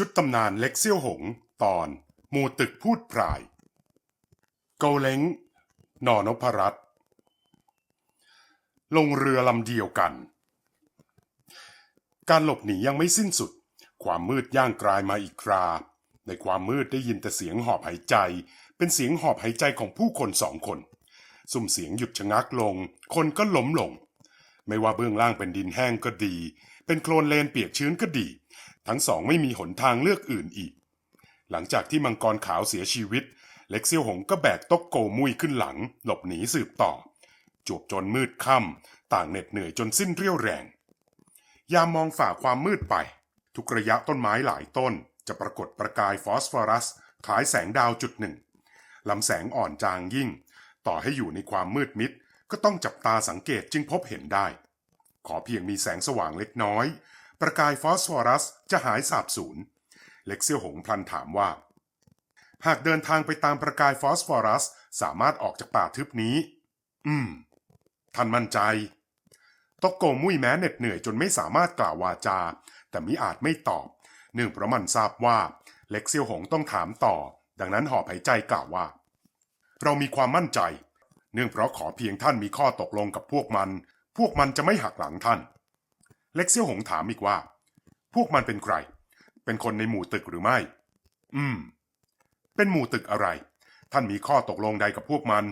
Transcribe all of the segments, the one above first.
ชุดตำนานเล็กเซี่ยวหง ตอนหมู่ตึกพูดพรายโกเล้งหนอนพรัตน์ลงเรือลำเดียวกัน การหลบหนียังไม่สิ้นสุด ความมืดย่างกลายมาอีกครา ในความมืดได้ยินแต่เสียงหอบหายใจ เป็นเสียงหอบหายใจของผู้คนสองคน สุ่มเสียงหยุดชะงักลง คนก็ล้มลง ไม่ว่าเบื้องล่างเป็นดินแห้งก็ดี เป็นโคลนเลนเปียกชื้นก็ดี ทั้งสองไม่มีหนทางเลือกอื่นอีก หลังจากที่มังกรขาวเสียชีวิต เล็กเซียวหงก็แบกตกโกมุยขึ้นหลัง หลบหนีสืบต่อ จวบจนมืดค่ำต่างเหน็ดเหนื่อยจนสิ้นเรี่ยวแรง ยามมองฝ่าความมืดไป ทุกระยะต้นไม้หลายต้น จะปรากฏประกายฟอสฟอรัสคล้ายแสงดาวจุดหนึ่งลำแสงอ่อนจางยิ่ง ต่อให้อยู่ในความมืดมิดก็ต้องจับตาสังเกตจึงพบเห็นได้ ขอเพียงมีแสงสว่างเล็กน้อย ประกายฟอสฟอรัสจะหายสาบสูญ เล็กเซียวหงพลันถามว่า หากเดินทางไปตามประกายฟอสฟอรัส สามารถออกจากป่าทึบนี้ อืม ท่านมั่นใจ ตกโกมุยแม้เหน็ดเหนื่อยจนไม่สามารถกล่าววาจา แต่มิอาจไม่ตอบ เนื่องเพราะมันทราบว่า เล็กเซียวหงต้องถามต่อ ดังนั้นหอบหายใจกล่าวว่า เรามีความมั่นใจ เนื่องเพราะขอเพียงท่านมีข้อตกลงกับพวกมัน พวกมันจะไม่หักหลังท่าน เล็กเซียวหงถามอีกว่า พวกมันเป็นใคร เป็นคนในหมู่ตึกหรือไม่ อืม เป็นหมู่ตึกอะไร ท่านมีข้อตกลงใดกับพวกมัน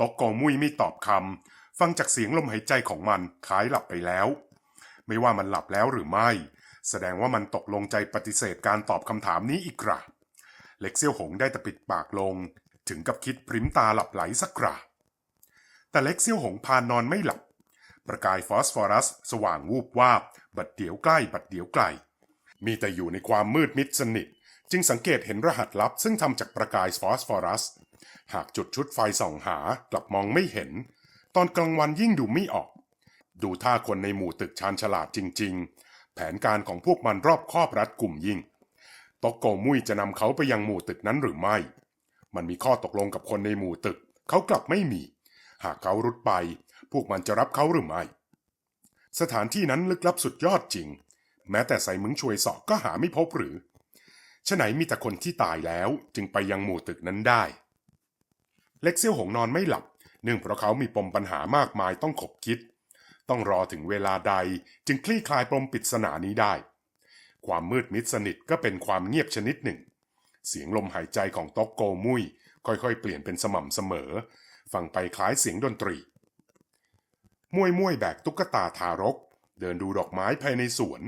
ตกโกมุยไม่ตอบคำ ฟังจากเสียงลมหายใจของมันคล้ายหลับไปแล้ว ไม่ว่ามันหลับแล้วหรือไม่ แสดงว่ามันตกลงใจปฏิเสธการตอบคำถามนี้อีกคราเล็กเซี่ยวหงได้แต่ปิดปากลง ถึงกับคิดพริมตาหลับไหลสักคราแต่เล็กเซี่ยวหงพานนอนไม่หลับ ประกายฟอสฟอรัส สว่างวูบวาบ บัดเดี๋ยวใกล้ บัดเดี๋ยวไกล มีแต่อยู่ในความมืดมิดสนิท จึงสังเกตเห็นรหัสลับซึ่งทำจากประกายฟอสฟอรัส หากจุดชุดไฟส่องหากลับมองไม่เห็น ตอนกลางวันยิ่งดูไม่ออก ดูท่าคนในหมู่ตึกชาญฉลาดจริง ๆ แผนการของพวกมันรอบคอบรัดกลุ่มยิ่งตกโกมุยจะนำเขาไปยังหมู่ตึกนั้นหรือไม่ มันมีข้อตกลงกับคนในหมู่ตึก เขากลับไม่มี หากเขารุดไป พวกมันจะรับเขาหรือไม่ สถานที่นั้นลึกลับสุดยอดจริง แม้แต่ใส่มึงช่วยสอบก็หาไม่พบหรือฉะไหนมีแต่คนที่ตายแล้วจึงไปยังหมู่ตึกนั้นได้ เล็กเซี่ยวหงนอนไม่หลับ เนื่องเพราะเขามีปมปัญหามากมายต้องขบคิด ต้องรอถึงเวลาใดจึงคลี่คลายปมปริศนานี้ได้ ความมืดมิดสนิทก็เป็นความเงียบชนิดหนึ่ง เสียงลมหายใจของต๊อกโกมุยค่อยๆ เปลี่ยนเป็นสม่ำเสมอ ฟังไปคล้ายเสียงดนตรี มวยมวยแบกตุ๊กตาทารก เดินดูดอกไม้ภายในสวน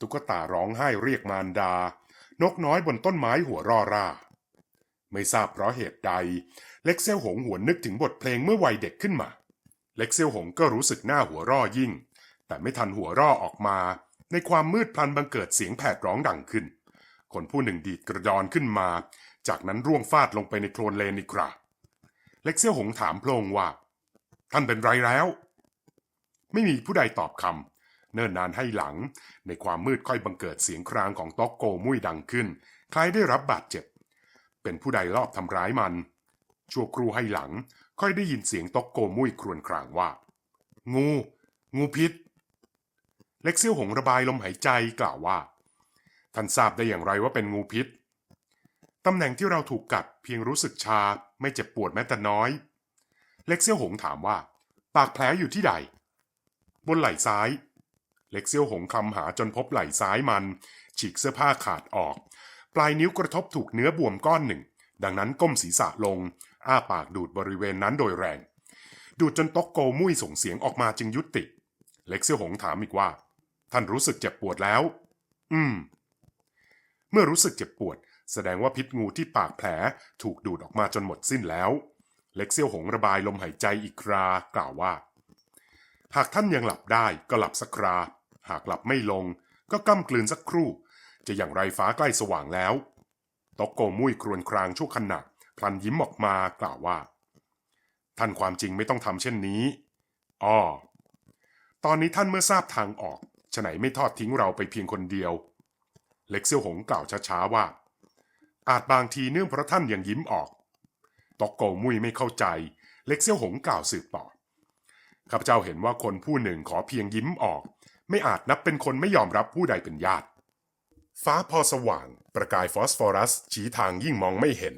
ตุ๊กตาร้องไห้เรียกมารดา นกน้อยบนต้นไม้หัวร่อร่า ไม่ทราบเพราะเหตุใด เล็กเซลหงหวนนึกถึงบทเพลงเมื่อวัยเด็กขึ้นมา เล็กเซลหงก็รู้สึกหน้าหัวร่อยิ่ง แต่ไม่ทันหัวร่อออกมา ในความมืดพลันบังเกิดเสียงแผดร้องดังขึ้น คนผู้หนึ่งดีดกระดอนขึ้นมา จากนั้นร่วงฟาดลงไปในโคลนเลนอีกคราเล็กเซลหงถามโพลงว่า ท่านเป็นไรแล้ว ไม่มีผู้ใดตอบคำเนิ่นนานให้หลัง ในความมืดค่อยบังเกิดเสียงครางของต๊อกโกมุยดังขึ้น คล้ายได้รับบาดเจ็บ เป็นผู้ใดลอบทำร้ายมัน ชั่วครูให้หลัง ค่อยได้ยินเสียงต๊อกโกมุยครวญครางว่า งู งูพิษ เล็กเซี่ยวหงระบายลมหายใจกล่าวว่า ท่านทราบได้อย่างไรว่าเป็นงูพิษตำแหน่งที่เราถูกกัดเพียงรู้สึกชาไม่เจ็บปวดแม้แต่น้อย เล็กเซี่ยวหงถามว่า ปากแผลอยู่ที่ใด บนไหล่ซ้าย เล็กเซี่ยวหงคำหาจนพบไหล่ซ้ายมัน ฉีกเสื้อผ้าขาดออก ปลายนิ้วกระทบถูกเนื้อบวมก้อนหนึ่ง ดังนั้นก้มศีรษะลง อ้าปากดูดบริเวณนั้นโดยแรง ดูดจนตกโกมุ้ยส่งเสียงออกมาจึงยุติ เล็กเซี่ยวหงถามอีกว่า ท่านรู้สึกเจ็บปวดแล้ว อืม เมื่อรู้สึกเจ็บปวด แสดงว่าพิษงูที่ปากแผลถูกดูดออกมาจนหมดสิ้นแล้ว เล็กเซี่ยวหงระบายลมหายใจอีกครากล่าวว่า หากท่านยังหลับได้ก็หลับสักครา หากหลับไม่ลงก็ก้ำกลืนสักครู่ จะอย่างไรฟ้าใกล้สว่างแล้ว ตกโกมุ้ยครวญครางชั่วขณะพลันยิ้มออกมากล่าวว่า ท่านความจริงไม่ต้องทำเช่นนี้อ้อตอนนี้ท่านเมื่อทราบทางออกฉไหนไม่ทอดทิ้งเราไปเพียงคนเดียว เล็กเซี่ยวหงกล่าวช้าๆว่า อาจบางทีเนื่องเพราะท่านยังยิ้มออกตกโกมุยไม่เข้าใจ เล็กเซี่ยวหงกล่าวสืบต่อ ข้าพเจ้าเห็นว่าคนผู้หนึ่งขอเพียงยิ้มออก ไม่อาจนับเป็นคนไม่ยอมรับผู้ใดเป็นญาติ ฟ้าพอสว่าง ประกายฟอสฟอรัส ชี้ทางยิ่งมองไม่เห็น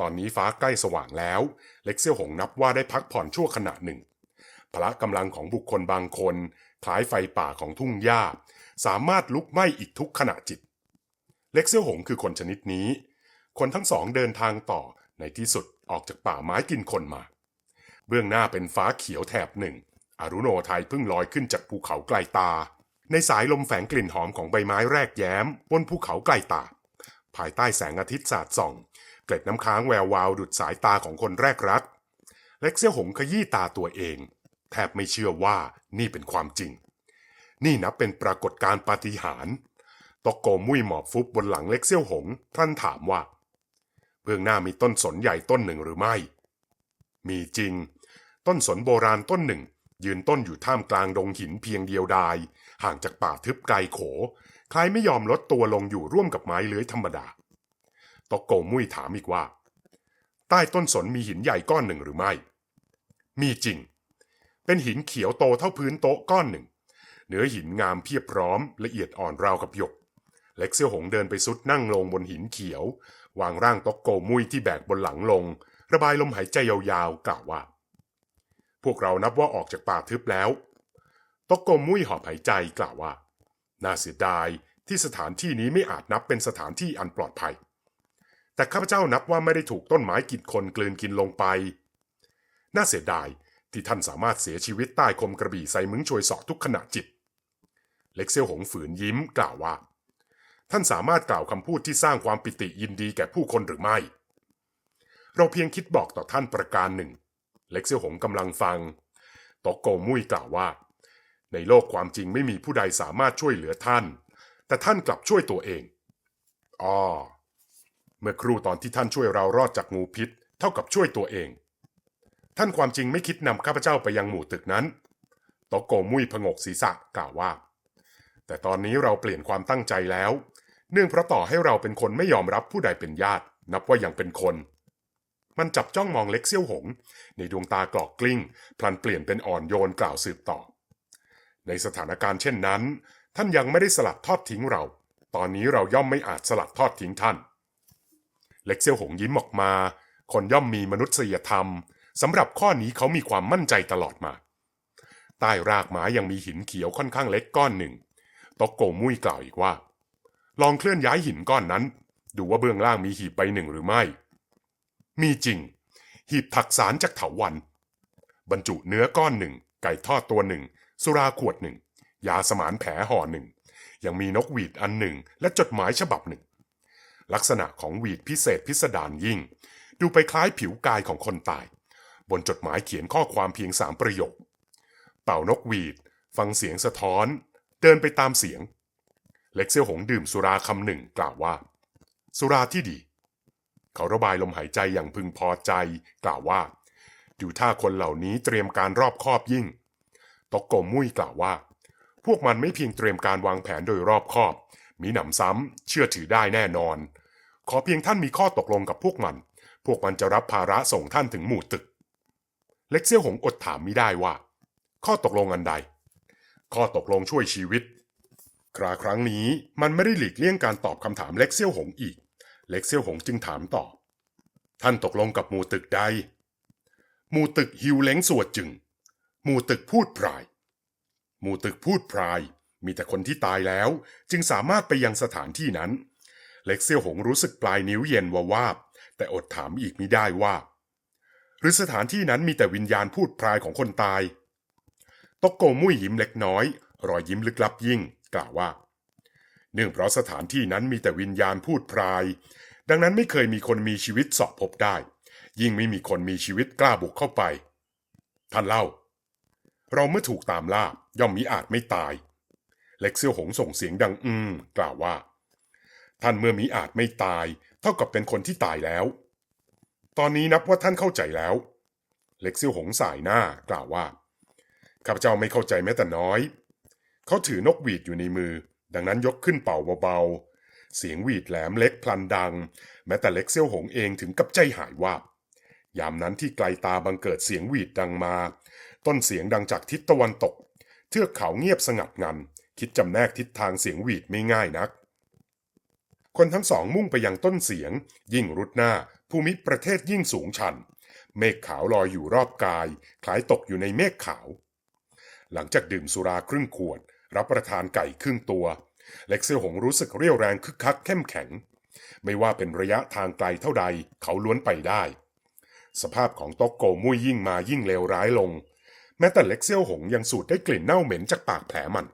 ตอนนี้ฟ้าใกล้สว่างแล้ว เล็กเซี่ยวหงนับว่าได้พักผ่อนชั่วขณะหนึ่ง พละกำลังของบุคคลบางคนคล้ายไฟป่าของทุ่งหญ้า สามารถลุกไหม้อีกทุกขณะจิต เล็กเซี่ยวหงคือคนชนิดนี้ คนทั้งสองเดินทางต่อในที่สุดออกจากป่าไม้กินคนมา เบื้องหน้าเป็นฟ้าเขียวแถบหนึ่งอรุโนไทยเพิ่งลอยขึ้นจากภูเขาไกลตา ในสายลมแฝงกลิ่นหอมของใบไม้แรกแย้ม บนภูเขาไกลตา ภายใต้แสงอาทิตย์สาดส่อง เกล็ดน้ำค้างแวววาวดุดสายตาของคนแรกรัก เล็กเซี่ยวหงขยี้ตาตัวเอง แทบไม่เชื่อว่านี่เป็นความจริง นี่นับเป็นปรากฏการณ์ปาฏิหาริย์ตกโกมุ้ยหมอบฟุบบนหลังเล็กเซี่ยวหงพลันถามว่า เบื้องหน้ามีต้นสนใหญ่ต้นหนึ่งหรือไม่ มีจริง ต้นสนโบราณต้นหนึ่ง ยืนต้นอยู่ท่ามกลางดงหินเพียงเดียวดาย ห่างจากป่าทึบไกลโขคล้ายไม่ยอมลดตัวลงอยู่ร่วมกับไม้เลื้อยธรรมดาตกโกมุ้ยถามอีกว่า ใต้ต้นสนมีหินใหญ่ก้อนหนึ่งหรือไม่ มีจริง เป็นหินเขียวโตเท่าพื้นโต๊ะก้อนหนึ่ง เนื้อหินงามเพียบพร้อมละเอียดอ่อนราวกับหยก เล็กเซี่ยวหงเดินไปสุดนั่งลงบนหินเขียว วางร่างตกโกมุยที่แบกบนหลังลง ระบายลมหายใจยาวๆกล่าวว่า พวกเรานับว่าออกจากป่าทึบแล้ว ตกโกมุ้ยหอบหายใจกล่าวว่า น่าเสียดายที่สถานที่นี้ไม่อาจนับเป็นสถานที่อันปลอดภัย แต่ข้าพเจ้านับว่าไม่ได้ถูกต้นไม้กินคนกลืนกินลงไป น่าเสียดายที่ท่านสามารถเสียชีวิตใต้คมกระบี่ใส่มึงช่วยสอทุกขณะจิต เล็กเซียวหงฝืนยิ้มกล่าวว่า ท่านสามารถกล่าวคำพูดที่สร้างความปิติยินดีแก่ผู้คนหรือไม่ เราเพียงคิดบอกต่อท่านประการหนึ่ง เล็กเซี่ยวหงกำลังฟังตอกโกมุยกล่าวว่า ในโลกความจริงไม่มีผู้ใดสามารถช่วยเหลือท่าน แต่ท่านกลับช่วยตัวเองอ๋อเมื่อครู่ตอนที่ท่านช่วยเรารอดจากงูพิษ เท่ากับช่วยตัวเอง ท่านความจริงไม่คิดนำข้าพเจ้าไปยังหมู่ตึกนั้นตอกโกมุยผงกศีรษะกล่าวว่า แต่ตอนนี้เราเปลี่ยนความตั้งใจแล้ว เนื่องเพราะต่อให้เราเป็นคนไม่ยอมรับผู้ใดเป็นญาติ นับว่ายังเป็นคน มันจับจ้องมองเล็กเซี่ยวหง ในดวงตากรอกกลิ้ง พลันเปลี่ยนเป็นอ่อนโยนกล่าวสืบต่อ ในสถานการณ์เช่นนั้น ท่านยังไม่ได้สลัดทอดทิ้งเรา ตอนนี้เราย่อมไม่อาจสลัดทอดทิ้งท่าน เล็กเซี่ยวหงยิ้มออกมา คนย่อมมีมนุษยธรรมสำหรับข้อนี้เขามีความมั่นใจตลอดมา ใต้รากไม้ยังมีหินเขียวค่อนข้างเล็กก้อนหนึ่งตกโกมุ้ยกล่าวอีกว่า ลองเคลื่อนย้ายหินก้อนนั้น ดูว่าเบื้องล่างมีหีบใบหนึ่งหรือไม่ มีจริง หีบถักสารจากเถาวัน บรรจุเนื้อก้อนหนึ่ง ไก่ทอดตัวหนึ่ง สุราขวดหนึ่ง ยาสมานแผลห่อหนึ่ง ยังมีนกหวีดอันหนึ่ง และจดหมายฉบับหนึ่ง ลักษณะของหวีดพิเศษพิสดารยิ่ง ดูไปคล้ายผิวกายของคนตาย บนจดหมายเขียนข้อความเพียงสามประโยค เป่านกหวีด ฟังเสียงสะท้อน เดินไปตามเสียง เล็กเซี่ยวหงดื่มสุราคำหนึ่งกล่าวว่า สุราที่ดี เขาระบายลมหายใจอย่างพึงพอใจ กล่าวว่า ดูท่าคนเหล่านี้เตรียมการรอบคอบยิ่งตกโกมุ้ยกล่าวว่า พวกมันไม่เพียงเตรียมการวางแผนโดยรอบคอบ มีหนำซ้ำเชื่อถือได้แน่นอน ขอเพียงท่านมีข้อตกลงกับพวกมัน พวกมันจะรับภาระส่งท่านถึงหมู่ตึก เล็กเซี่ยวหงอดถามไม่ได้ว่า ข้อตกลงอันใด ข้อตกลงช่วยชีวิต คราครั้งนี้มันไม่ได้หลีกเลี่ยงการตอบคำถามเล็กเซี่ยวหงอีก เล็กเซี่ยวหงจึงถามต่อ ท่านตกลงกับหมู่ตึกใด หมู่ตึกฮิวเล้งสวดจึง หมู่ตึกพูดพราย หมู่ตึกพูดพราย มีแต่คนที่ตายแล้ว จึงสามารถไปยังสถานที่นั้น เล็กเซี่ยวหงรู้สึกปลายนิ้วเย็นวาวาบ แต่อดถามอีกไมิได้ว่า หรือสถานที่นั้นมีแต่วิญญาณพูดพรายของคนตาย ตกโกมุ้ยยิ้มเล็กน้อย รอยยิ้มลึกลับยิ่ง กล่าวว่า เนื่องเพราะสถานที่นั้นมีแต่วิญญาณพูดพราย ดังนั้นไม่เคยมีคนมีชีวิตสอบพบได้ ยิ่งไม่มีคนมีชีวิตกล้าบุกเข้าไป ท่านเล่า เราเมื่อถูกตามล่าย่อมมิอาจไม่ตาย เล็กเซี่ยวหงส่งเสียงดังอืมกล่าวว่า ท่านเมื่อมิอาจไม่ตาย เท่ากับเป็นคนที่ตายแล้ว ตอนนี้นับว่าท่านเข้าใจแล้ว เล็กเซี่ยวหงสายหน้ากล่าวว่าข้าพเจ้าไม่เข้าใจแม้แต่น้อย เขาถือนกหวีดอยู่ในมือ ดังนั้นยกขึ้นเป่าเบาๆ เสียงหวีดแหลมเล็กพลันดัง แม้แต่เล็กเซี่ยวหงเองถึงกับใจหายว่าบยามนั้นที่ไกลตาบังเกิดเสียงหวีดดังมา ต้นเสียงดังจากทิศตะวันตก เทือกเขาเงียบสงัดงัน คิดจำแนกทิศทางเสียงหวีดไม่ง่ายนัก คนทั้งสองมุ่งไปยังต้นเสียง ยิ่งรุดหน้า ภูมิประเทศยิ่งสูงชัน เมฆขาวลอยอยู่รอบกาย คล้ายตกอยู่ในเมฆขาว หลังจากดื่มสุราครึ่งขวด รับประทานไก่ครึ่งตัว เล็กเซียวหงรู้สึกเรี่ยวแรงคึกคักเข้มแข็ง ไม่ว่าเป็นระยะทางไกลเท่าใดเขาล้วนไปได้ สภาพของโต๊กโกมุยยิ่งมายิ่งเลวร้ายลง แม้แต่เล็กเซียวหงยังสูดได้กลิ่นเน่าเหม็นจากปากแผลมัน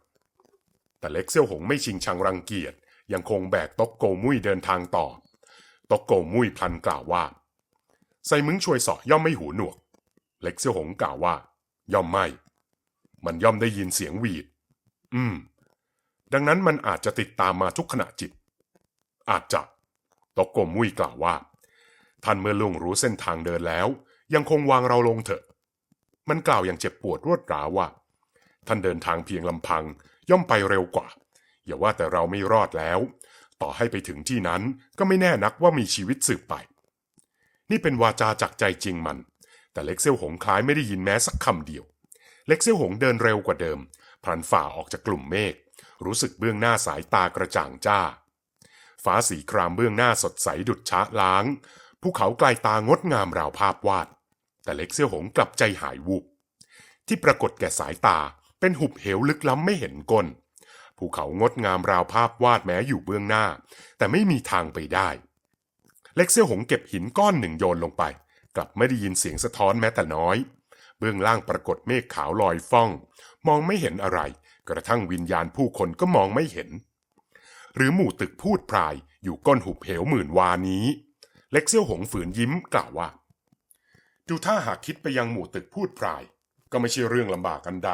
แต่เล็กเซียวหงไม่ชิงชังรังเกียจยังคงแบกโต๊กโกมุยเดินทางต่อโต๊กโกมุยพลันกล่าวว่าไซมึงช่วยสอย่อมไม่หูหนวก เล็กเซียวหงกล่าวว่า ย่อมไม่ มันย่อมได้ยินเสียงหวีด อืม ดังนั้นมันอาจจะติดตามมาทุกขณะจิต อาจจะต๊กโกมุยกล่าวว่า ท่านเมื่อลุงรู้เส้นทางเดินแล้ว ยังคงวางเราลงเถอะ มันกล่าวอย่างเจ็บปวดรวดร้าวว่า ท่านเดินทางเพียงลำพัง ย่อมไปเร็วกว่า อย่าว่าแต่เราไม่รอดแล้ว ต่อให้ไปถึงที่นั้นก็ไม่แน่นักว่ามีชีวิตสืบไป นี่เป็นวาจาจากใจจริงมัน แต่เล็กเซลหงคล้ายไม่ได้ยินแม้สักคำเดียว เล็กเซลหงเดินเร็วกว่าเดิม พลันฝ่าออกจากกลุ่มเมฆรู้สึกเบื้องหน้าสายตากระจ่างจ้า ฟ้าสีครามเบื้องหน้าสดใสดุดช้าล้าง ภูเขาไกลตางดงามราวภาพวาด แต่เล็กเซี่ยวหงกลับใจหายวูบ ที่ปรากฏแก่สายตาเป็นหุบเหวลึกล้ำไม่เห็นก้น ภูเขางดงามราวภาพวาดแม้อยู่เบื้องหน้า แต่ไม่มีทางไปได้ เล็กเซี่ยวหงเก็บหินก้อนหนึ่งโยนลงไป กลับไม่ได้ยินเสียงสะท้อนแม้แต่น้อย เบื้องล่างปรากฏเมฆขาวลอยฟ้อง มองไม่เห็นอะไร กระทั่งวิญญาณผู้คนก็มองไม่เห็น หรือหมู่ตึกพูดพรายอยู่ก้นหุบเหวหมื่นวานี้ เล็กเซี่ยวหงฝืนยิ้มกล่าวว่า ดูถ้าหากคิดไปยังหมู่ตึกพูดพราย ก็ไม่ใช่เรื่องลำบากอันใด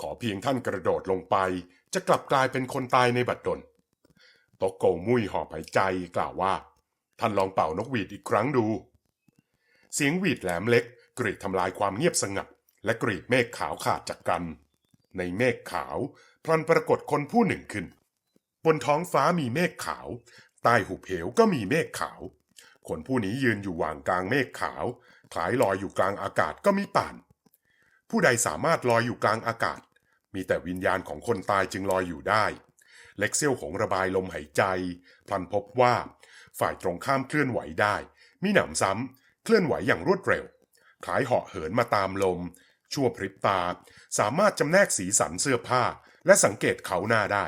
ขอเพียงท่านกระโดดลงไป จะกลับกลายเป็นคนตายในบัดดลโตโกมุยหอบหายใจกล่าวว่า ท่านลองเป่านกหวีดอีกครั้งดู เสียงหวีดแหลมเล็กกรีดทำลายความเงียบสงัด และกรีดเมฆขาวขาดจากกัน ในเมฆขาว พลันปรากฏคนผู้หนึ่งขึ้น บนท้องฟ้ามีเมฆขาว ใต้หุบเหวก็มีเมฆขาว คนผู้นี้ยืนอยู่ว่างกลางเมฆขาวคล้ายลอยอยู่กลางอากาศก็มีป่าน ผู้ใดสามารถลอยอยู่กลางอากาศ มีแต่วิญญาณของคนตายจึงลอยอยู่ได้ เล็กเซี่ยวหงระบายลมหายใจ พลันพบว่า ฝ่ายตรงข้ามเคลื่อนไหวได้ มีหนำซ้ำเคลื่อนไหวอย่างรวดเร็วคล้ายเหาะเหินมาตามลม ชั่วพริบตา สามารถจำแนกสีสันเสื้อผ้า และสังเกตเขาหน้าได้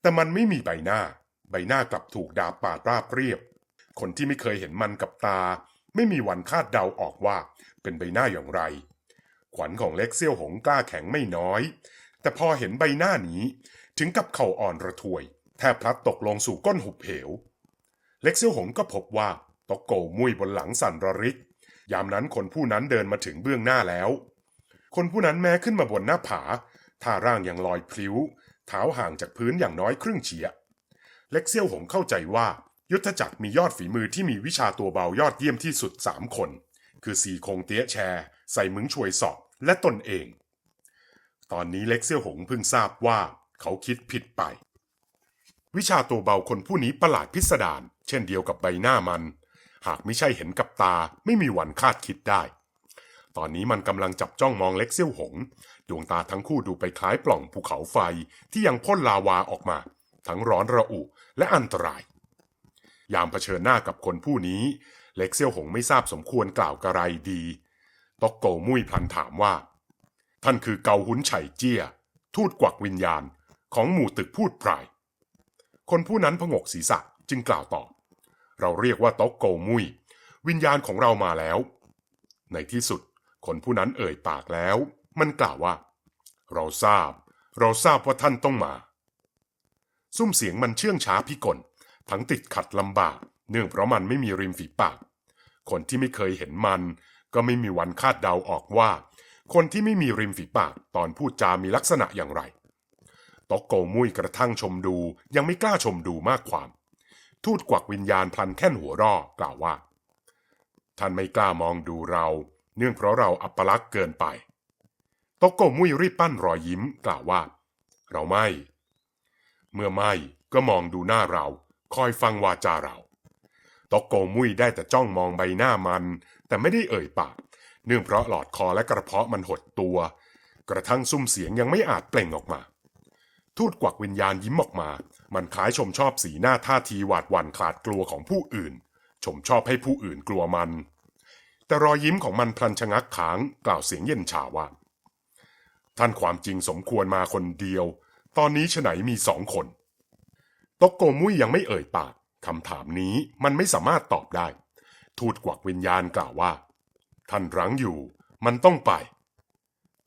แต่มันไม่มีใบหน้า ใบหน้ากลับถูกดาบปาดราบเรียบ คนที่ไม่เคยเห็นมันกับตา ไม่มีวันคาดเดาออกว่าเป็นใบหน้าอย่างไร ขวัญของเล็กเซี่ยวหงกล้าแข็งไม่น้อย แต่พอเห็นใบหน้านี้ ถึงกับเข่าอ่อนระทวย แทบพลัดตกลงสู่ก้นหุบเหว เล็กเซี่ยวหงก็พบว่าตกโกมุยบนหลังสั่นระริก ยามนั้นคนผู้นั้นเดินมาถึงเบื้องหน้าแล้ว คนผู้นั้นแม้ขึ้นมาบนหน้าผา ท่าร่างยังลอยพลิ้ว เท้าห่างจากพื้นอย่างน้อยครึ่งเฉียเล็กเซี่ยวหงเข้าใจว่า ยุทธจักรมียอดฝีมือที่มีวิชาตัวเบายอดเยี่ยมที่สุดสามคน คือสีคงเตี้ยแชร์ใส่มึงช่วยสอบและตนเอง ตอนนี้เล็กเซี่ยวหงเพิ่งทราบว่า เขาคิดผิดไป วิชาตัวเบาคนผู้นี้ประหลาดพิสดารเช่นเดียวกับใบหน้ามัน หากไม่ใช่เห็นกับตาไม่มีวันคาดคิดได้ ตอนนี้มันกำลังจับจ้องมองเล็กเซี่ยวหง ดวงตาทั้งคู่ดูไปคล้ายปล่องภูเขาไฟที่ยังพ่นลาวาออกมา ทั้งร้อนระอุและอันตราย ยามเผชิญหน้ากับคนผู้นี้ เล็กเซี่ยวหงไม่ทราบสมควรกล่าวกระไรดีตอกโกมุยพลันถามว่า ท่านคือเกาหุนไฉเจี้ย ทูตกวักวิญญาณของหมู่ตึกพูดพราย คนผู้นั้นพงกศีรษะจึงกล่าวตอบ เราเรียกว่าตอกโกมุย วิญญาณของเรามาแล้ว ในที่สุด คนผู้นั้นเอ่ยปากแล้ว มันกล่าวว่า เราทราบ เราทราบว่าท่านต้องมา ซุ้มเสียงมันเชื่องช้าพิกล ทั้งติดขัดลำบาก เนื่องเพราะมันไม่มีริมฝีปาก คนที่ไม่เคยเห็นมัน ก็ไม่มีวันคาดเดาออกว่า คนที่ไม่มีริมฝีปากตอนพูดจามีลักษณะอย่างไรตอกโกมุยกระทั่งชมดูยังไม่กล้าชมดูมากความ ทูตกวักวิญญาณพลันแค่นหัวรอกล่าวว่า ท่านไม่กล้ามองดูเรา เนื่องเพราะเราอัปลักษ์เกินไปตอกโกมุยรีบปั้นรอยยิ้มกล่าวว่า เราไม่ เมื่อไม่ก็มองดูหน้าเรา คอยฟังวาจาเราตอกโกมุยได้แต่จ้องมองใบหน้ามัน แต่ไม่ได้เอ่ยปาก เนื่องเพราะหลอดคอและกระเพาะมันหดตัว กระทั่งซุ้มเสียงยังไม่อาจเปล่งออกมา ทูตกวักวิญญาณยิ้มออกมา มันคล้ายชมชอบสีหน้าท่าทีหวาดหวั่นขลาดกลัวของผู้อื่น ชมชอบให้ผู้อื่นกลัวมัน แต่รอยยิ้มของมันพลันชะงักขางกล่าวเสียงเย็นชาว่า ท่านความจริงสมควรมาคนเดียว ตอนนี้ฉไหนมีสองคนตกโกมุยยังไม่เอ่ยปากคำถามนี้มันไม่สามารถตอบได้ ทูตกวักวิญญาณกล่าวว่า ท่านรั้งอยู่ มันต้องไป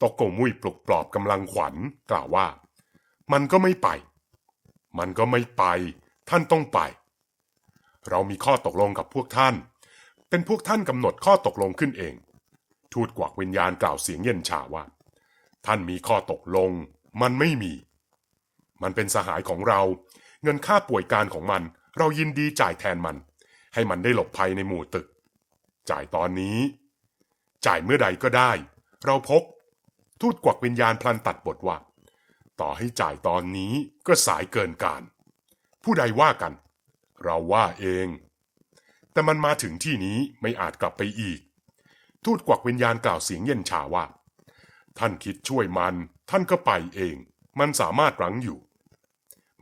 ตกโกมุยปลุกปลอบกำลังขวัญกล่าวว่า มันก็ไม่ไป มันก็ไม่ไป ท่านต้องไป เรามีข้อตกลงกับพวกท่าน เป็นพวกท่านกำหนดข้อตกลงขึ้นเอง ทูตกวักวิญญาณกล่าวเสียงเย็นชาว่า ท่านมีข้อตกลง มันไม่มี มันเป็นสหายของเรา เงินค่าป่วยการของมัน เรายินดีจ่ายแทนมัน ให้มันได้หลบภัยในหมู่ตึก จ่ายตอนนี้ จ่ายเมื่อใดก็ได้ เราพก ทูตกวักวิญญาณพลันตัดบทว่า ต่อให้จ่ายตอนนี้ก็สายเกินการ ผู้ใดว่ากัน เราว่าเอง แต่มันมาถึงที่นี้ไม่อาจกลับไปอีก ทูตกวักวิญญาณกล่าวเสียงเย็นชาว่า ท่านคิดช่วยมัน ท่านก็ไปเอง มันสามารถรั้งอยู่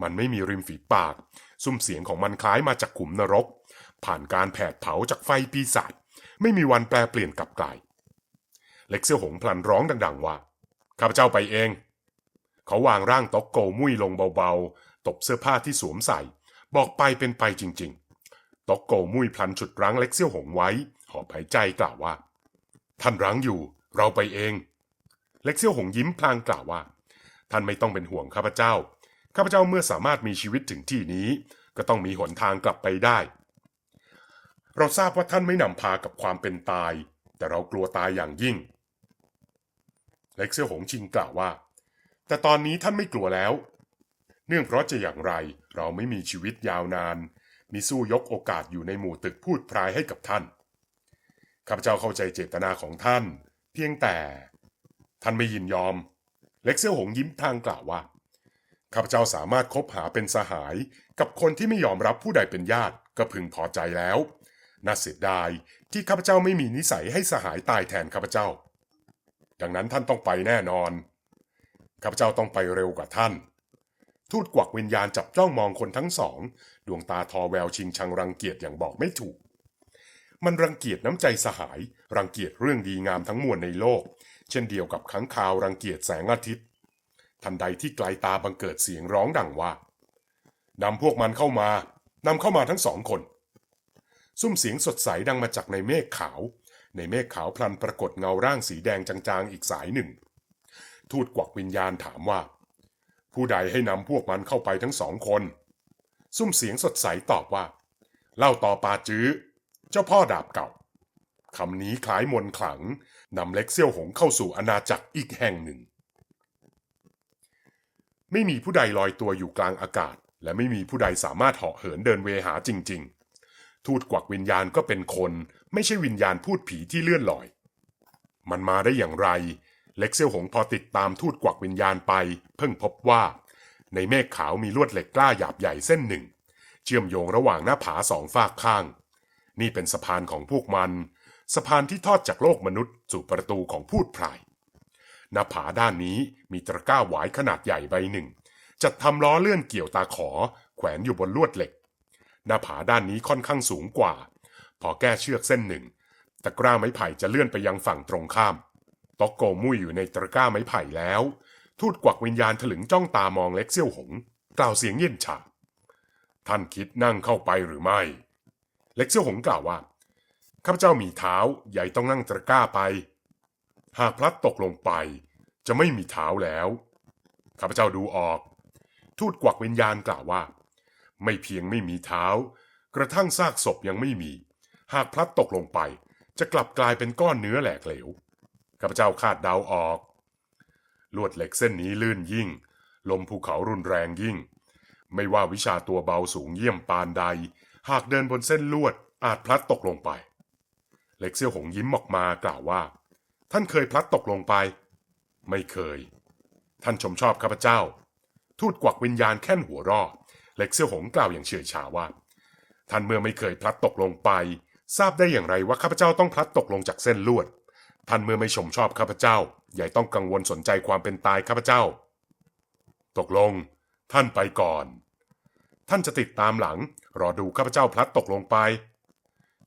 มันไม่มีริมฝีปาก ซุ้มเสียงของมันคล้ายมาจากขุมนรก ผ่านการแผดเผาจากไฟปีศาจไม่มีวันแปลเปลี่ยนกลับกลาย เล็กเซี่ยวหงพลันร้องดัง ๆ ว่าข้าพเจ้าไปเอง เขาวางร่างตกโกมุ้ยลงเบาๆ ตบเสื้อผ้าที่สวมใส่ บอกไปเป็นไปจริงๆตกโกมุ้ยพลันฉุดรั้งเล็กเซี่ยวหงไว้ หอบหายใจกล่าวว่า ท่านรั้งอยู่ เราไปเอง เล็กเซี่ยวหงยิ้มพลางกล่าวว่า ท่านไม่ต้องเป็นห่วงข้าพเจ้า ข้าพเจ้าเมื่อสามารถมีชีวิตถึงที่นี้ ก็ต้องมีหนทางกลับไปได้ เราทราบว่าท่านไม่นำพากับความเป็นตาย แต่เรากลัวตายอย่างยิ่ง เล็กเซี่ยวหงชิงกล่าวว่า แต่ตอนนี้ท่านไม่กลัวแล้ว เนื่องเพราะจะอย่างไรเราไม่มีชีวิตยาวนานมีสู้ยกโอกาสอยู่ในหมู่ตึกพูดพรายให้กับท่านข้าพเจ้าเข้าใจเจตนาของท่าน เพียงแต่ ท่านไม่ยินยอม เล็กเซี่ยวหงยิ้มพลางกล่าวว่าข้าพเจ้าสามารถคบหาเป็นสหาย กับคนที่ไม่ยอมรับผู้ใดเป็นญาติก็พึงพอใจแล้วน่าเสียดายที่ข้าพเจ้าไม่มีนิสัยให้สหายตายแทนข้าพเจ้า ดังนั้นท่านต้องไปแน่นอน ข้าพเจ้าต้องไปเร็วกว่าท่าน ทูตกวักวิญญาณจับจ้องมองคนทั้งสอง ดวงตาทอแววชิงชังรังเกียจอย่างบอกไม่ถูก มันรังเกียจน้ำใจสหาย รังเกียจเรื่องดีงามทั้งมวลในโลก เช่นเดียวกับขังคาวรังเกียจแสงอาทิตย์ ทันใดที่ไกลตาบังเกิดเสียงร้องดังว่านำพวกมันเข้ามานำเข้ามาทั้งสองคน ซุ้มเสียงสดใสดังมาจากในเมฆขาว ในเมฆขาวพลันปรากฏเงาร่างสีแดงจางๆอีกสายหนึ่ง ทูตกวักวิญญาณถามว่า ผู้ใดให้นำพวกมันเข้าไปทั้งสองคน ซุ้มเสียงสดใสตอบว่า เล่าต่อปาจื้อ เจ้าพ่อดาบเก่าคำนี้คล้ายมนขลังนำเล็กเซี่ยวหงเข้าสู่อาณาจักรอีกแห่งหนึ่ง ไม่มีผู้ใดลอยตัวอยู่กลางอากาศ และไม่มีผู้ใดสามารถเหาะเหินเดินเวหาจริง ๆ ทูตกวักวิญญาณก็เป็นคน ไม่ใช่วิญญาณพูดผีที่เลื่อนลอย มันมาได้อย่างไร เล็กเซี่ยวหงพอติดตามทูตกวักวิญญาณไป เพิ่งพบว่า ในเมฆขาวมีลวดเหล็กกล้าหยาบใหญ่เส้นหนึ่ง เชื่อมโยงระหว่างหน้าผาสองฝากข้าง นี่เป็นสะพานของพวกมัน สะพานที่ทอดจากโลกมนุษย์สู่ประตูของพูดพรายหน้าผาด้านนี้มีตะกร้าหวายขนาดใหญ่ใบหนึ่ง จัดทำล้อเลื่อนเกี่ยวตาขอ แขวนอยู่บนลวดเหล็ก หน้าผาด้านนี้ค่อนข้างสูงกว่า พอแก้เชือกเส้นหนึ่งตะกร้าไม้ไผ่จะเลื่อนไปยังฝั่งตรงข้าม ตอกโกมุยอยู่ในตะกร้าไม้ไผ่แล้ว ทูตกวักวิญญาณถลึงจ้องตามองเล็กเซี่ยวหง กล่าวเสียงเย็นชาท่านคิดนั่งเข้าไปหรือไม่ เล็กเซี่ยวหงกล่าวว่าข้าพเจ้ามีเท้าใหญ่ต้องนั่งตะกร้าไป หากพลัดตกลงไป จะไม่มีเท้าแล้วข้าพเจ้าดูออก ทูตกวักวิญญาณกล่าวว่า ไม่เพียงไม่มีเท้า กระทั่งซากศพยังไม่มี หากพลัดตกลงไป จะกลับกลายเป็นก้อนเนื้อแหลกเหลว ข้าพเจ้าคาดเดาออก ลวดเหล็กเส้นนี้ลื่นยิ่ง ลมภูเขารุนแรงยิ่ง ไม่ว่าวิชาตัวเบาสูงเยี่ยมปานใด หากเดินบนเส้นลวดอาจพลัดตกลงไป เล็กเซี่ยวหงยิ้มออกมากล่าวว่า ท่านเคยพลัดตกลงไป ไม่เคย ท่านชมชอบข้าพเจ้า ทูตกวักวิญญาณแค่นหัวรอเล็กเซี่ยวหงกล่าวอย่างเฉยชาว่าท่านเมื่อไม่เคยพลัดตกลงไป ทราบได้อย่างไรว่าข้าพเจ้าต้องพลัดตกลงจากเส้นลวด ท่านเมื่อไม่ชมชอบข้าพเจ้า อย่าต้องกังวลสนใจความเป็นตายข้าพเจ้า ตกลง ท่านไปก่อน ท่านจะติดตามหลัง รอดูข้าพเจ้าพลัดตกลงไป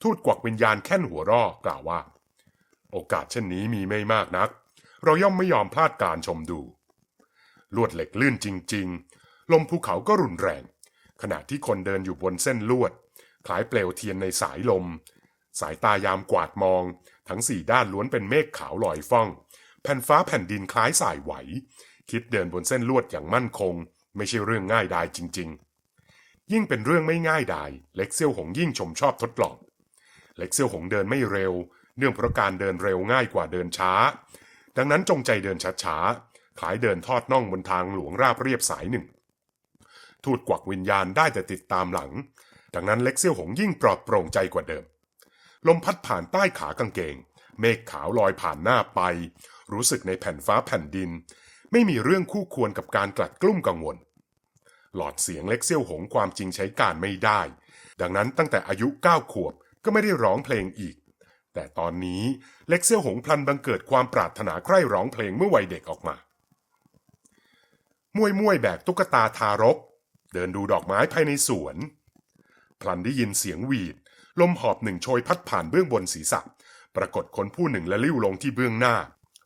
ทูตกวักวิญญาณแค่นหัวเรอกล่าวว่า โอกาสเช่นนี้มีไม่มากนัก เราย่อมไม่ยอมพลาดการชมดู ลวดเหล็กลื่นจริง ๆ ลมภูเขาก็รุนแรง ขณะที่คนเดินอยู่บนเส้นลวดคล้ายเปลวเทียนในสายลม สายตายามกวาดมอง ทั้งสี่ด้านล้วนเป็นเมฆขาวลอยฟ้อง แผ่นฟ้าแผ่นดินคล้ายสายไหว คิดเดินบนเส้นลวดอย่างมั่นคง ไม่ใช่เรื่องง่ายดายจริง ๆ ยิ่งเป็นเรื่องไม่ง่ายดาย เล็กเซี่ยวหงยิ่งชมชอบทดลอง เล็กเซี่ยวหงเดินไม่เร็ว เนื่องเพราะการเดินเร็วง่ายกว่าเดินช้า ดังนั้นจงใจเดินช้าๆ คล้ายเดินทอดน่องบนทางหลวงราบเรียบสายหนึ่ง ทูตกวักวิญญาณได้แต่ติดตามหลัง ดังนั้นเล็กเซี่ยวหงยิ่งปลอดโปร่งใจกว่าเดิม ลมพัดผ่านใต้ขากางเกง เมฆขาวลอยผ่านหน้าไป รู้สึกในแผ่นฟ้าแผ่นดิน ไม่มีเรื่องคู่ควรกับการกลัดกลุ้มกังวล หลอดเสียงเล็กเซี่ยวหงความจริงใช้การไม่ได้ ดังนั้นตั้งแต่อายุเก้าขวบก็ไม่ได้ร้องเพลงอีก แต่ตอนนี้เล็กเซี่ยวหงพลันบังเกิดความปรารถนาใคร่ร้องเพลงเมื่อวัยเด็กออกมามวยมวยแบกตุ๊กตาทารก เดินดูดอกไม้ภายในสวน พลันได้ยินเสียงหวีด ลมหอบหนึ่งโชยพัดผ่านเบื้องบนศีรษะ ปรากฏคนผู้หนึ่งและลิ้วลงที่เบื้องหน้า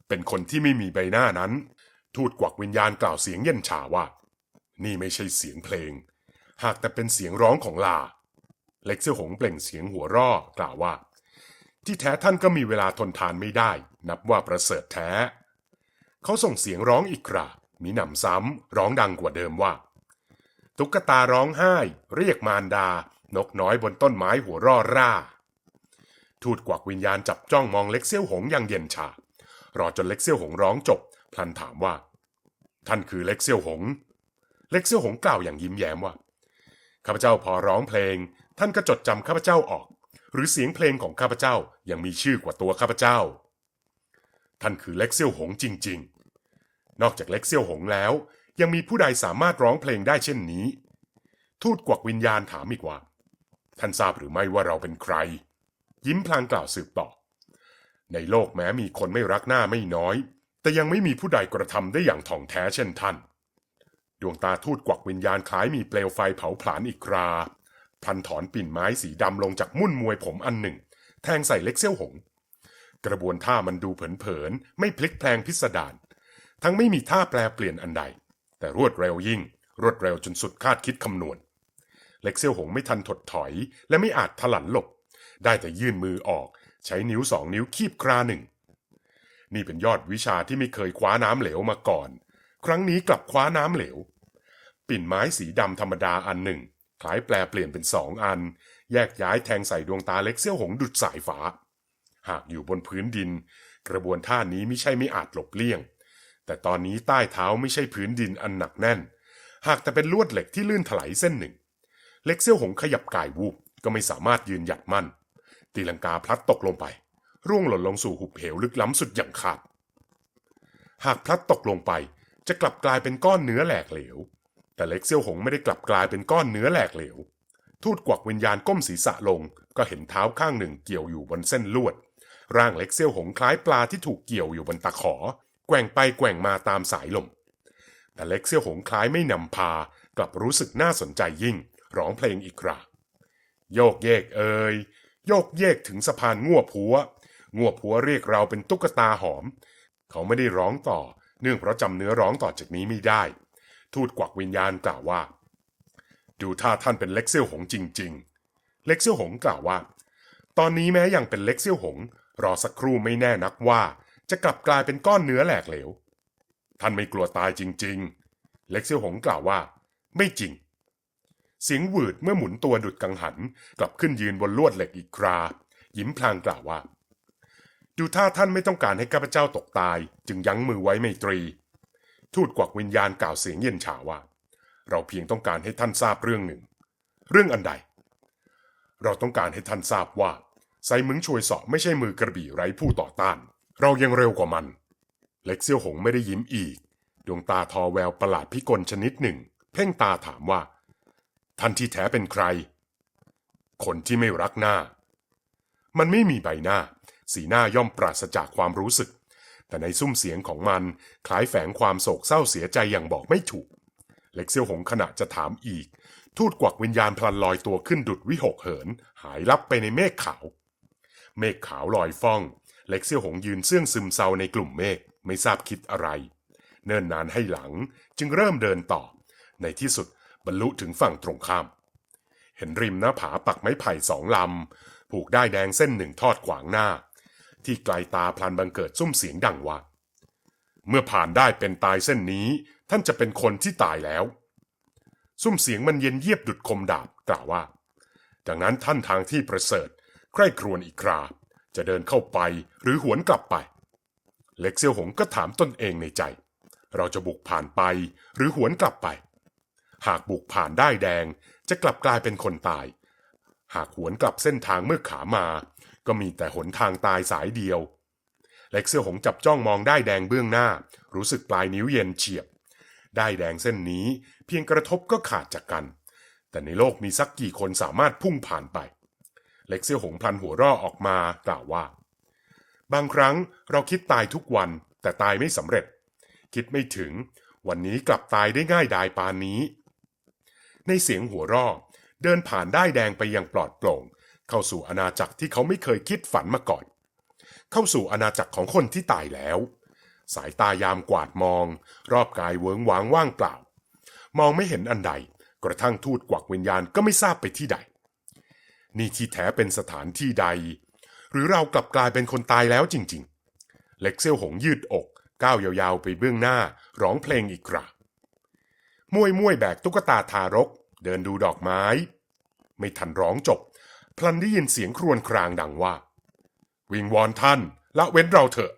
เป็นคนที่ไม่มีใบหน้านั้น ทูตกวักวิญญาณกล่าวเสียงเย็นชาว่า นี่ไม่ใช่เสียงเพลง หากแต่เป็นเสียงร้องของลา เล็กเซี่ยหงเปล่งเสียงหัวร่อกล่าวว่า ที่แท้ท่านก็มีเวลาทนทานไม่ได้ นับว่าประเสริฐแท้ เขาส่งเสียงร้องอีกครามีหนำซ้ำร้องดังกว่าเดิมว่า ตุ๊กตาร้องไห้ เรียกมารดา นกน้อยบนต้นไม้หัวร่อร่า ทูตกวักวิญญาณจับจ้องมองเล็กเซี่ยวหงอย่างเย็นชา รอจนเล็กเซี่ยวหงร้องจบ พลันถามว่า ท่านคือเล็กเซี่ยวหง เล็กเซี่ยวหงกล่าวอย่างยิ้มแย้มว่า ข้าพเจ้าพอร้องเพลง ท่านก็จดจำข้าพเจ้าออก หรือเสียงเพลงของข้าพเจ้ายังมีชื่อกว่าตัวข้าพเจ้า ท่านคือเล็กเซี่ยวหงจริง ๆ นอกจากเล็กเซี่ยวหงแล้ว ยังมีผู้ใดสามารถร้องเพลงได้เช่นนี้ทูตกวักวิญญาณถามอีกว่า ท่านทราบหรือไม่ว่าเราเป็นใคร ยิ้มพลางกล่าวสืบต่อ ในโลกแม้มีคนไม่รักหน้าไม่น้อย แต่ยังไม่มีผู้ใดกระทำได้อย่างถ่องแท้เช่นท่าน ดวงตาทูตกวักวิญญาณคล้ายมีเปลวไฟเผาผลาญอีกคราพันถอนปิ่นไม้สีดำลงจากมุ่นมวยผมอันหนึ่ง แทงใส่เล็กเซี่ยวหง กระบวนท่ามันดูเผินๆไม่พลิกแพลงพิสดารทั้งไม่มีท่าแปลเปลี่ยนอันใด แต่รวดเร็วยิ่ง รวดเร็วจนสุดคาดคิดคำนวณ เล็กเซี่ยวหงไม่ทันถดถอย และไม่อาจถลันหลบ ได้แต่ยื่นมือออก ใช้นิ้วสองนิ้วคีบคราหนึ่ง นี่เป็นยอดวิชาที่ไม่เคยคว้าน้ำเหลวมาก่อน ครั้งนี้กลับคว้าน้ำเหลว ปิ่นไม้สีดำธรรมดาอันหนึ่งคล้ายแปลเปลี่ยนเป็นสองอัน แยกย้ายแทงใส่ดวงตาเล็กเซี่ยวหงดุดสายฟ้า หากอยู่บนพื้นดิน กระบวนท่านี้ไม่ใช่ไม่อาจหลบเลี่ยง แต่ตอนนี้ใต้เท้าไม่ใช่พื้นดินอันหนักแน่น หากแต่เป็นลวดเหล็กที่ลื่นถลายเส้นหนึ่ง เล็กเซี่ยวหงขยับกายวูบก็ไม่สามารถยืนหยัดมั่น ตีลังกาพลัดตกลงไป ร่วงหล่นลงสู่หุบเหวลึกล้ำสุดอย่างขาด หากพลัดตกลงไปจะกลับกลายเป็นก้อนเนื้อแหลกเหลว แต่เล็กเซี่ยวหงไม่ได้กลับกลายเป็นก้อนเนื้อแหลกเหลว ทูตกวักวิญญาณก้มศีรษะลง ก็เห็นเท้าข้างหนึ่งเกี่ยวอยู่บนเส้นลวด ร่างเล็กเซี่ยวหงคล้ายปลาที่ถูกเกี่ยวอยู่บนตะขอ แกว่งไปแกว่งมาตามสายลม แต่เล็กเซี่ยวหงคล้ายไม่นำพากลับรู้สึกน่าสนใจยิ่ง ร้องเพลงอีกคราโยกเยกเอ่ยโยกเยกถึงสะพานง่วผัวง่วผัวเรียกเราเป็นตุ๊กตาหอม เขาไม่ได้ร้องต่อ เนื่องเพราะจำเนื้อร้องต่อจากนี้ไม่ได้ ทูตกวักวิญญาณกล่าวว่า ดูท่าท่านเป็นเล็กเซี่ยวหงจริง ๆ เล็กเซี่ยวหงกล่าวว่า ตอนนี้แม้ยังเป็นเล็กเซี่ยวหง รอสักครู่ไม่แน่นักว่า จะกลับกลายเป็นก้อนเนื้อแหลกเหลว ท่านไม่กลัวตายจริง ๆ เล็กเซี่ยวหงกล่าวว่า ไม่จริง เสียงหวืดเมื่อหมุนตัวดุดกังหัน กลับขึ้นยืนบนลวดเหล็กอีกครา ยิ้มพลางกล่าวว่า ดูท่าท่านไม่ต้องการให้ข้าพเจ้าตกตาย จึงยั้งมือไว้ไม่ตรี ทูตกวักวิญญาณกล่าวเสียงเย็นฉาว่า เราเพียงต้องการให้ท่านทราบเรื่องหนึ่ง เรื่องอันใด เราต้องการให้ท่านทราบว่าไซมึงช่วยสาะไม่ใช่มือกระบี่ไร้ผู้ต่อต้าน เรายังเร็วกว่ามัน เล็กเซี่ยวหงไม่ได้ยิ้มอีก ดวงตาทอแววประหลาดพิกลชนิดหนึ่ง เพ่งตาถามว่า ท่านที่แท้เป็นใคร คนที่ไม่รักหน้า มันไม่มีใบหน้า สีหน้าย่อมปราศจากความรู้สึก แต่ในซุ้มเสียงของมันคล้ายแฝงความโศกเศร้าเสียใจอย่างบอกไม่ถูก เล็กเซียวหงขณะจะถามอีก ทูตกวักวิญญาณพลันลอยตัวขึ้นดุดวิหกเหิน หายลับไปในเมฆขาว เมฆขาวลอยฟ้อง เล็กเซียวหงยืนเสื่องซึมเศร้าในกลุ่มเมฆไม่ทราบคิดอะไร เนิ่นนานให้หลังจึงเริ่มเดินต่อ ในที่สุด บรรลุถึงฝั่งตรงข้าม เห็นริมหน้าผาปักไม้ไผ่สองลำ ผูกได้แดงเส้นหนึ่งทอดขวางหน้า ที่ไกลตาพลันบังเกิดซุ้มเสียงดังว่า เมื่อผ่านได้เป็นตายเส้นนี้ ท่านจะเป็นคนที่ตายแล้ว ซุ้มเสียงมันเย็นเยียบดุดคมดาบกล่าวว่า ดังนั้นท่านทางที่ประเสริฐ ใคร่ครวญอีกครา จะเดินเข้าไปหรือหวนกลับไป เล็กเซียวหงก็ถามตนเองในใจเราจะบุกผ่านไปหรือหวนกลับไป หากบุกผ่านได้แดงจะกลับกลายเป็นคนตาย หากหวนกลับเส้นทางเมื่อขามา ก็มีแต่หนทางตายสายเดียว เล็กเซียวหงจับจ้องมองได้แดงเบื้องหน้า รู้สึกปลายนิ้วเย็นเฉียบ ได้แดงเส้นนี้เพียงกระทบก็ขาดจากกัน แต่ในโลกมีสักกี่คนสามารถพุ่งผ่านไป เล็กเซี่ยวหงพลันหัวร่อออกมากล่าวว่า บางครั้งเราคิดตายทุกวันแต่ตายไม่สำเร็จ คิดไม่ถึงวันนี้กลับตายได้ง่ายดายปานนี้ ในเสียงหัวร่อเดินผ่านได้ายแดงไปอย่างปลอดโปร่ง เข้าสู่อาณาจักรที่เขาไม่เคยคิดฝันมาก่อน เข้าสู่อาณาจักรของคนที่ตายแล้ว สายตายามกวาดมอง รอบกายเวิงว้างว่างเปล่า มองไม่เห็นอันใด กระทั่งทูตกวักวิญญาณก็ไม่ทราบไปที่ใด นี่ที่แท้เป็นสถานที่ใด หรือเรากลับกลายเป็นคนตายแล้วจริง ๆ เล็กเซี่ยวหงยืดอกก้าวยาวๆไปเบื้องหน้าร้องเพลงอีกครา มวยมวยแบกตุ๊กตาทารก เดินดูดอกไม้ ไม่ทันร้องจบ พลันได้ยินเสียงครวญครางดังว่า วิงวอนท่านละเว้นเราเถอะ